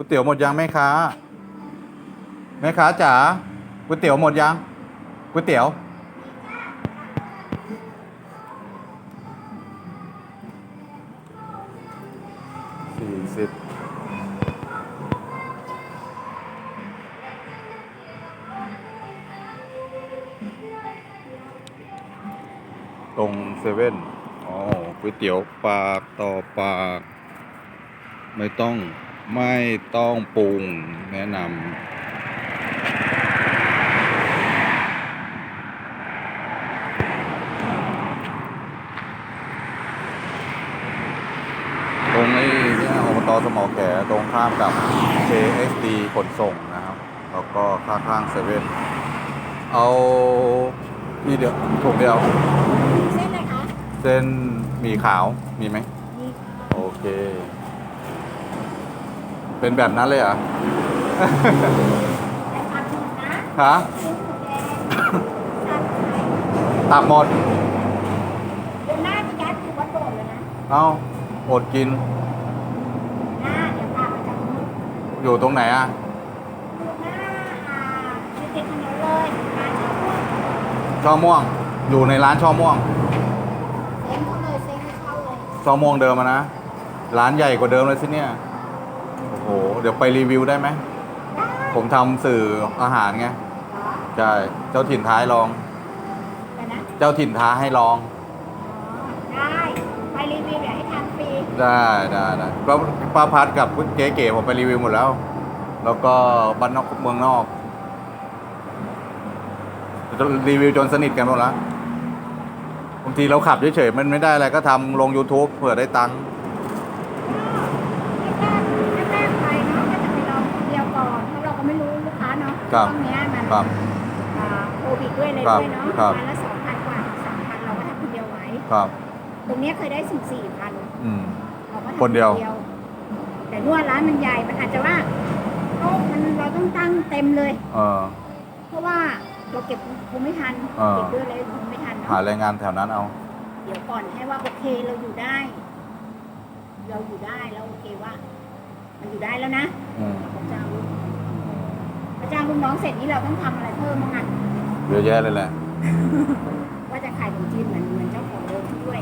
ก๋วยเตี๋ยวหมดยังแม่ค้าแม่ค้าจ๋าก๋วยเตี๋ยวหมดยังก๋วยเตี๋ยวสี่สิบตรงเซเว่นอ๋อก๋วยเตี๋ยวปากต่อปาก ไม่ต้อง ไม่ต้องปรุงแนะนำตรงนี้เนี่ยอบตสมอแก่ตรงข้ามกับ JXD ขนส่งนะครับ แล้วก็ข้างข้างเซเว่นเอานี่เดียวถุงเดียว เส้นอะไรคะ เส้นหมี่ขาวมีไหมมีโอเค เป็นแบบนั้นเลยเหรอะแต่ผัดหมดนะฮะชิ้นหมูแดงสัตว์ไทยตับหมดเดี๋ยวหน้าจะย้ายไปอยู่วัดโบสถ์เลยนะเอ้าอดกิน หน้าเดี๋ยวพาไปจากนู้นอยู่ตรงไหนอะอยู่หน้าอ่าติดถนนเลยร้านเช่าพวกช่อม่วง อยู่ในร้านช่อม่วง เซ็งเขาเลยเซ็งให้เช่าเลย ช่อม่วงเดิมอะนะ ร้านใหญ่กว่าเดิมเลยสิเนี่ยโอ้โห เดี๋ยวไปรีวิวได้ไหมได้ผมทำสื่ออาหารไงเหรอใช่ เจ้าถิ่นท้ายลอง ไปนะเจ้าถิ่นท้าให้ลอง อ๋อได้ ไปรีวิวเดี๋ยวให้ทานฟรีได้ได้ได้ก็ป้าพัดกับเก๋เก๋ผมไปรีวิวหมดแล้ว แล้วก็บ้านนอกเมืองนอก รีวิวจนสนิทกันหมดแล้วบางทีเราขับเฉยๆมันไม่ได้อะไรก็ทำลง YouTube เผื่อได้ตังค์ แรกๆแรกๆไปเนาะก็จะไปลองคนเดียวก่อนเพราะเราก็ไม่รู้ลูก ค้าเนาะครับช่วงเนี้ยมันครับอ่าโควิดด้วยอะไรครับด้วยเนาะครับวันละสองพันกว่าถึงสามพันเราก็ทำคนเดียวไหวครับ ตรงเนี้ยเคยได้สิบสี่พันอืม เราก็ทำคนเดียว แต่นวดร้านมันใหญ่มันอาจจะว่าโต๊ะมันเราต้องตั้งเต็มเลย เออ เพราะว่าเราเก็บคงไม่ทันอ่า เก็บด้วยเลยคงไม่ทันหาเนาะแรงงานแถวนั้นเอา เดี๋ยวก่อนให้ว่าโอเคเราอยู่ได้ เราอยู่ได้แล้วโอเคว่า มันอยู่ได้แล้วนะอืมพระเจ้าพระเจ้าลูกน้องเสร็จนี่เราต้องทำอะไรเพิ่มบ้างอะเยอะแยะเลยแหละ ว่าจะขายขนมจีนเหมือนเหมือนเจ้าของเดิมด้วย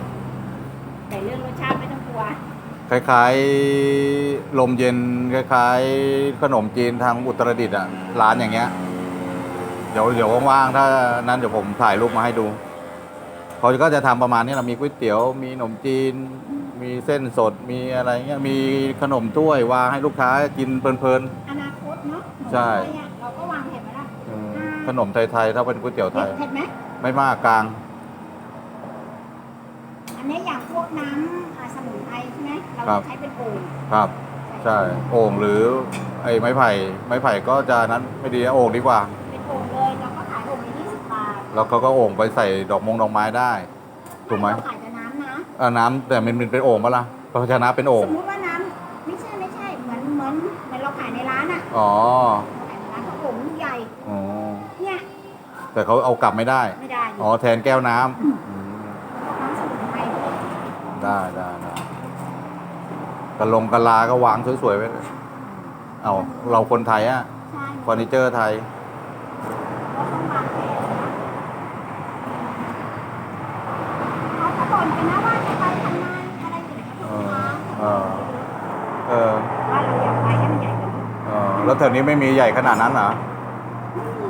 แต่เรื่องรสชาติไม่ต้องกลัว คล้ายๆลมเย็นคล้ายๆขนมจีนทางอุตรดิตถ์อะร้านอย่างเงี้ย เดี๋ยวเดี๋ยวว่างๆถ้านั้นเดี๋ยวผมถ่ายรูปมาให้ดูเขาก็จะทำประมาณนี้แหละมีก๋วยเตี๋ยวมีขนมจีน มีเส้นสดมีอะไรเงี้ยมีขนมถ้วยวางให้ลูกค้ากินเพลิน อนาคตเนาะใช่เราก็ว ขนมไทยๆถ้าเป็นก๋วยเตี๋ยวไทเผ็ดย เผ็ดไหมไม่มากกลาง อันนี้อย่างพวกน้ำอ่าสมุนไพรใช่ไหมเราครับจะใช้เป็นโอ่งครับ ใช่โอ่งหรือไอ้ไม้ไผ่ ไม้ไผ่ก็จะนั้นไม่ดีนะโอ่งดีกว่า เป็นโอ่งเลยเราก็ขายโอ่งละยี่สิบบาทแล้วเขาก็โอ่งไปใส่ดอกมงดอกไม้ได้ ถูกไหม เราขายแต่น้ำนะ อ่าน้ำแต่มันมันเป็นโอ่งปะล่ะภาชนะเป็นโอ่สงมมุติว่าน้ำไม่ใช่ไม่ใช่เหมือนเหมือนเหมือนเราขายในร้านอะอ๋อ แต่เขาเอากลับไม่ได้ ไม่ได้อ๋อแทนแก้วน้ำอืมน้ำสมุนไพรได้ได้ได้กระลงกะลาก็วางสวยๆไว้เลยเอาเราคนไทยอะใช่เฟอร์นิเจอร์ไทยเราต้องวางแผนนะเขาก็บ่นไปนะว่าจะไปทำงานอะไรอย่างเงี้ยเอทุกอร้านเออเออว่าเราอยากไปให้มันใหญ่กว่านี้เออแล้วแถวนี้ไม่มีใหญ่ขนาดนั้นเหรอ ไม่มี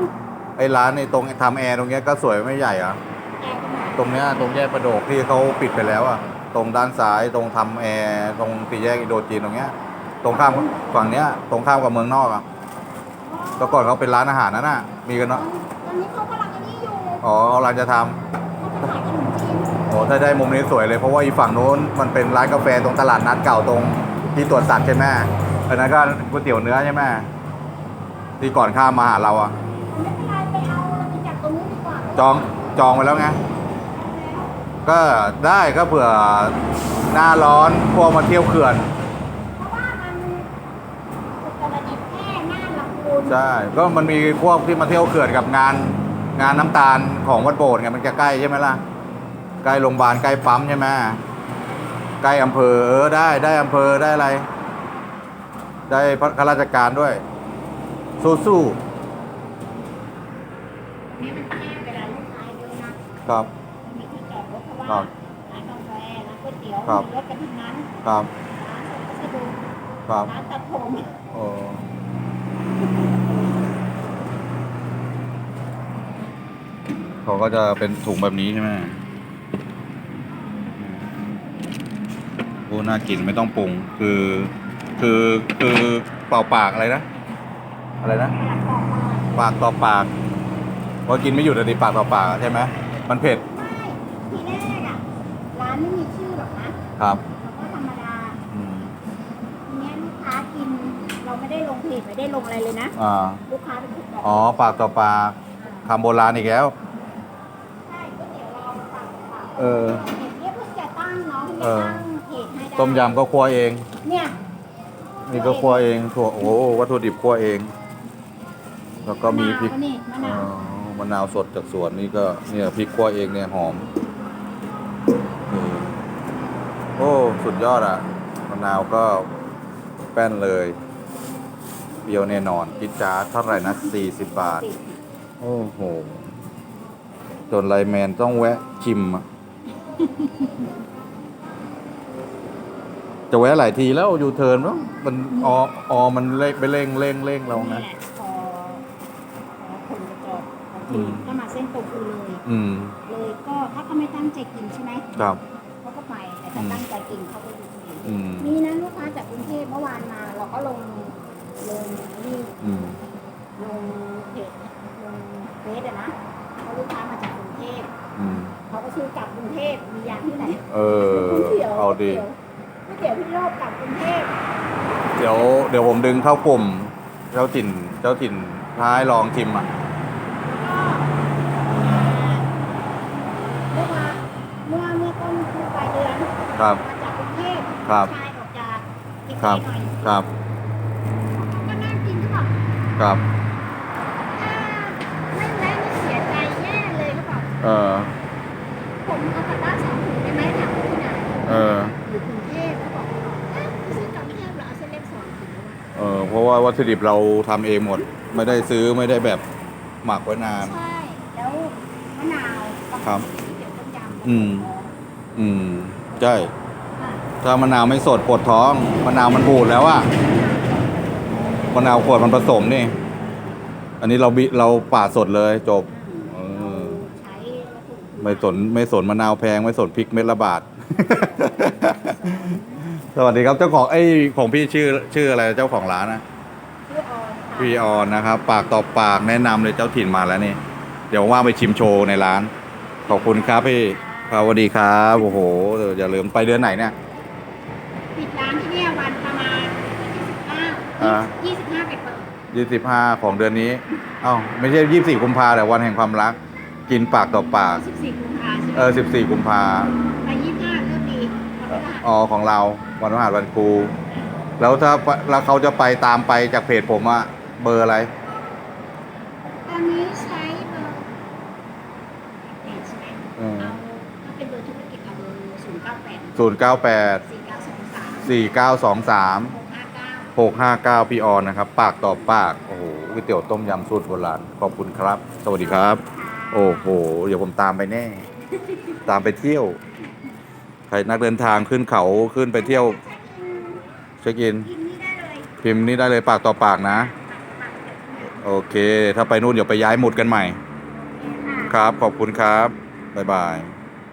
ไอ้ร้านในตรงทำแอร์ตรงเนี้ยก็สวยไม่ใหญ่เหรอะแอร์ก็มาตรงเนี้ยตรงแยกประโดกที่เขาปิดไปแล้วอะตรงด้านซ้ายตรงทำแอร์ตรงตีแยกอินโดจีนตรงเนี้ย ตรงข้ามฝั่งเนี้ย ตรงข้ามกับเมืองนอกอะแต่ก่อนเขาเป็นร้านอาหารนั่นน่ะ มีกันตอเนาะนตอนนี้เขากำลังอันนี้อยู่อ๋อเขากำลังจะทำเขาจะขายขนมจีนโอ้ถ้าได้มุมนี้สวยเลยเพราะว่าอีฝั่งโน้นมันเป็นร้านกาแฟตรงตลาดนัดเก่าตรงที่ตรวจสัตว์ใช่ไหมอันนั้นก็ก๋วยเตี๋ยวเนื้อใช่ไหมที่ก่อนข้ามมาหาเราอะ จองจองไว้แล้วไงก็ได้ก็เผื่อหน้าร้อนพวกมาเที่ยวเขื่อน เพราะว่ามันอุตรดิตถ์แค่หน้าลำพูนใช่ก็มันมีพวกที่มาเที่ยวเขื่อนกับงานงานน้ำตาลของวัดโบสถ์ไงมันจะใกล้ใช่ไหมล่ะใกล้โรงพยาบาลใกล้ปั๊มใช่ไหมใกล้อำเภอเออได้ได้อำเภอได้อะไร ได้ข้าราชการด้วย สู้นี่มันแครับมันมีที่จอดรถเพราะว่าครับร้านกาแฟร้านก๋วยเตี๋ยวครับ มีรถกันทั้งนั้นครับร้านสะดวกครับร้านตัดผม โอ้เขาก็จะเป็นถุงแบบนี้ใช่ไหมโอ้น่ากินไม่ต้องปรุง คือ คือคือเปล่าปากอะไรนะ อะไรนะ ปากต่อปากเพราะกินไม่หยุดอะดิปากต่อปากอะใช่ไหม มันเผ็ด ไม่ทีแรกอะ ร้านไม่มีชื่อหรอกนะครับเราก็ธรรมดาอืมทีเนี้ยลูกค้ากิน เราไม่ได้ลงเพจไม่ได้ลงอะไรเลยนะ อ่าลูกค้าเป็นคนบอกอ๋อปากต่อปากคำโบราณอีกแล้ว ใช่ก๋วยเตี๋ยวเราปากต่อปากเออ เพจเนี่ยเพิ่งจะตั้งเนาะเพิ่งเอจะอตั้งเพจให้ได้ต้มยำก็คั่วเอง เนี่ยนี่ก็คั่วเองถั่วโอ้โหวัตถุดิบคั่วเอง แล้วก็มีพริกมะนาวนี่มะอ๋นาว อ มะนาวสดจากสวนนี่ก็เนี่ยพริกคั่วเองเนี่ยหอมเออโอ้สุดยอดอะมะนาวก็แป้นเลยเปรี้ยวแน่นอนกิจจาร์ดเท่าไหร่นะ40บาทสิโอ้โห จนไลน์แมนต้องแวะชิมอะจะแวะหลายทีแล้วยูเทิร์นมั้งมันออออมันเร่งไปเร่งเร่งเร่งเรานี่นะ แหละพอพอคนจะ จอดบางอืทีมก็มาเส้นตรงคือเลย อืมเลยก็ถ้าเขาไม่ตั้งใจกินใช่ไหมครับ เขาก็ไปแต่ถ้าตั้งใจกินเขาก็อยู่ที่อืม นี่นะลูกค้าจากกรุงเทพเมื่อวานมาเราก็ลงลงนี่ อืม ลงเพจลงเฟซอะนะเพราะลูกค้ามาจากกรุงเทพอืม เขาก็ซื้อกลับกรุงเทพมียางที่ไหนเออ ก๋วยเตี๋ยวเอาดี ก๋วยเตี๋ยวพี่โลกกลับกรุงเทพเดี๋ยว เดี๋ยวผมดึงเข้ากลุ่ม เจ้าถิ่น เจ้าถิ่นท้ายลองชิมอะ เมื่อมาเมื่อเมื่อต้นคือปลายเดือน ครับมาจากกรุงเทพครับ ชายออกจากติดครับหน่อยครับก็นั่งกินก็บอกครับถ้าไม่แวะนี่เสียใจแย่เลยก็บอกเออผมเอากลับบ้านสองถุงได้ไหมถามที่ไหนเอออยู่กรุงเทพเขาบอกเอ๊ะไปซื้อกลับกรุงเทพเหรอเอาเส้นเล็กสองถุงแล้วอะเออเพราะว่าวัตถุดิบเราทำเองหมด ไม่ได้ซื้อไม่ได้แบบหมักไว้นานใช่แล้วมะนาวกับครับก๋วยเตี๋ยวต้มยำอืม อืม ใช่อะถ้ามะนาวไม่สดปวดท้องมะนาวมันบูดแล้วอะมะนาวขวดมันผสมนี่ อันนี้เราบิเราปาดสดเลยจบเออใช้วัตถุดิบไม่สนไม่สนมะนาวแพงไม่สนพริกเม็ดละบาท สวัสดีครับเจ้าของไอ้ยของพี่ชื่อชื่ออะไรเจ้าของร้านนะ ชื่อออนค่ะพี่ออนนะครับ ปากต่อปากแนะนำเลยเจ้าถิ่นมาแล้วนี่ เดี๋ยวว่างไปชิมโชว์ในร้าน ขอบคุณครับพี่ ค รับสวัสดีครับโอ้โหเดี๋ยวอย่าลืมไปเดือนไหนเนี่ย ปิดร้านที่เนี่ยวันประมาณ29อ่ายี่สิบห้าไปเปิดยี่สิบห้าของเดือนนี้เอ้าไม่ใช่ยี่สี่กุมภาแต่วันแห่งความรัก กินปากต่อปากสิบสี่กุมภาใช่ไหมเออสิบสี่กุมภาไปยี่สิบห้าเริ่มดีวันพฤหัสอ๋อของเราวันพฤหัสวันครู แล้วถ้าแล้วเขาจะไปตามไปจากเพจผมอะเบอร์อะไร ตอนนี้ใช้เบอร์เอใช่ไหมอืม เอาถ้า ศูนย์เก้าแปดศูนย์เก้าแปดสี่เก้าสองสามสี่เก้าสองสามหกห้าเก้าหกห้าเก้าพี่ออนนะครับ ปากต่อปากโอ้โหก๋วยเตี๋ยวต้มยำสูตรโบราณขอบคุณครับ สวัสดีครับ โอ้โห เดี๋ยวผมตามไปแน่ ตามไปเที่ยว ใครนักเดินทางขึ้นเขาขึ้นไปเที่ยวเช็คอินพิมพ์นี่ได้เลยพิมพ์นี่ได้เลยปากต่อปากนะ โอเค ถ้าไปนู่นเดี๋ยวไปย้ายหมุดกันใหม่ค่ะครับขอบคุณครับ บ๊ายบาย